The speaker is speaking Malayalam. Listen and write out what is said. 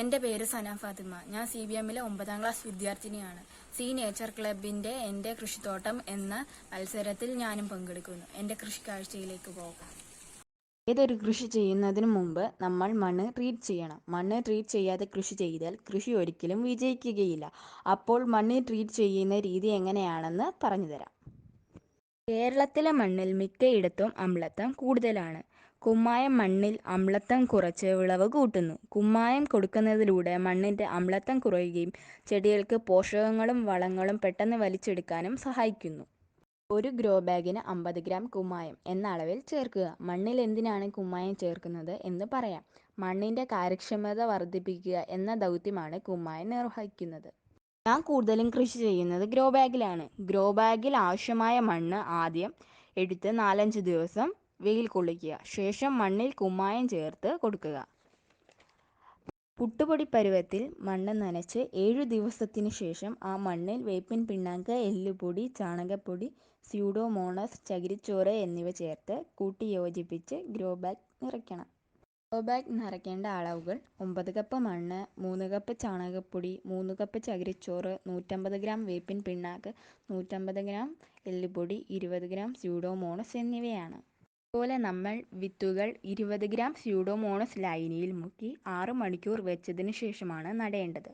എന്റെ പേര് സന ഫാത്തിമ. ഞാൻ സി ബി എമ്മിലെ ഒമ്പതാം ക്ലാസ് വിദ്യാർത്ഥിനിയാണ്. സി നേച്ചർ ക്ലബിന്റെ എന്റെ കൃഷിത്തോട്ടം എന്ന മത്സരത്തിൽ ഞാനും പങ്കെടുക്കുന്നു. എന്റെ കൃഷി കാഴ്ചയിലേക്ക് പോകാം. ഏതൊരു കൃഷി ചെയ്യുന്നതിന് മുമ്പ് നമ്മൾ മണ്ണ് ട്രീറ്റ് ചെയ്യണം. മണ്ണ് ട്രീറ്റ് ചെയ്യാതെ കൃഷി ചെയ്താൽ കൃഷി ഒരിക്കലും വിജയിക്കുകയില്ല. അപ്പോൾ മണ്ണ് ട്രീറ്റ് ചെയ്യുന്ന രീതി എങ്ങനെയാണെന്ന് പറഞ്ഞുതരാം. കേരളത്തിലെ മണ്ണിൽ മിക്കയിടത്തും അമ്ലത്വം കൂടുതലാണ്. കുമ്മായം മണ്ണിൽ അമ്ലത്വം കുറച്ച് വിളവ് കൂട്ടുന്നു. കുമ്മായം കൊടുക്കുന്നതിലൂടെ മണ്ണിന്റെ അമ്ലത്വം കുറയുകയും ചെടികൾക്ക് പോഷകങ്ങളും വളങ്ങളും പെട്ടെന്ന് വലിച്ചെടുക്കാനും സഹായിക്കുന്നു. ഒരു ഗ്രോ ബാഗിന് അമ്പത് ഗ്രാം കുമ്മായം എന്ന അളവിൽ ചേർക്കുക. മണ്ണിൽ എന്തിനാണ് കുമ്മായം ചേർക്കുന്നത് എന്ന് പറയാം. മണ്ണിന്റെ കാര്യക്ഷമത വർദ്ധിപ്പിക്കുക എന്ന ദൗത്യമാണ് കുമ്മായം നിർവഹിക്കുന്നത്. ഞാൻ കൂടുതലും കൃഷി ചെയ്യുന്നത് ഗ്രോ ബാഗിലാണ്. ഗ്രോ ബാഗിൽ ആവശ്യമായ മണ്ണ് ആദ്യം എടുത്ത് നാലഞ്ച് ദിവസം വെയിൽ കൊള്ളിക്കുക. ശേഷം മണ്ണിൽ കുമ്മായം ചേർത്ത് കൊടുക്കുക. പുട്ടുപൊടി പരുവത്തിൽ മണ്ണ് നനച്ച് ഏഴു ദിവസത്തിന് ശേഷം ആ മണ്ണിൽ വേപ്പിൻ പിണ്ണാക്ക് എല്ലുപൊടി ചാണകപ്പൊടി സ്യൂഡോമോണസ് ചകിരിച്ചോറ് എന്നിവ ചേർത്ത് കൂട്ടി യോജിപ്പിച്ച് ഗ്രോ ബാഗ് നിറയ്ക്കണം. ഗ്രോ ബാഗ് നിറയ്ക്കേണ്ട അളവുകൾ ഒമ്പത് കപ്പ് മണ്ണ് മൂന്ന് കപ്പ് ചാണകപ്പൊടി മൂന്ന് കപ്പ് ചകിരിച്ചോറ് നൂറ്റമ്പത് ഗ്രാം വേപ്പിൻ പിണ്ണാക്ക് നൂറ്റമ്പത് ഗ്രാം എല്ലുപൊടി ഇരുപത് ഗ്രാം സ്യൂഡോമോണസ് എന്നിവയാണ്. അതുപോലെ നമ്മൾ വിത്തുകൾ ഇരുപത് ഗ്രാം സ്യൂഡോമോണസ് ലൈനിയിൽ മുക്കി ആറ് മണിക്കൂർ വെച്ചതിനു ശേഷമാണ് നടേണ്ടത്.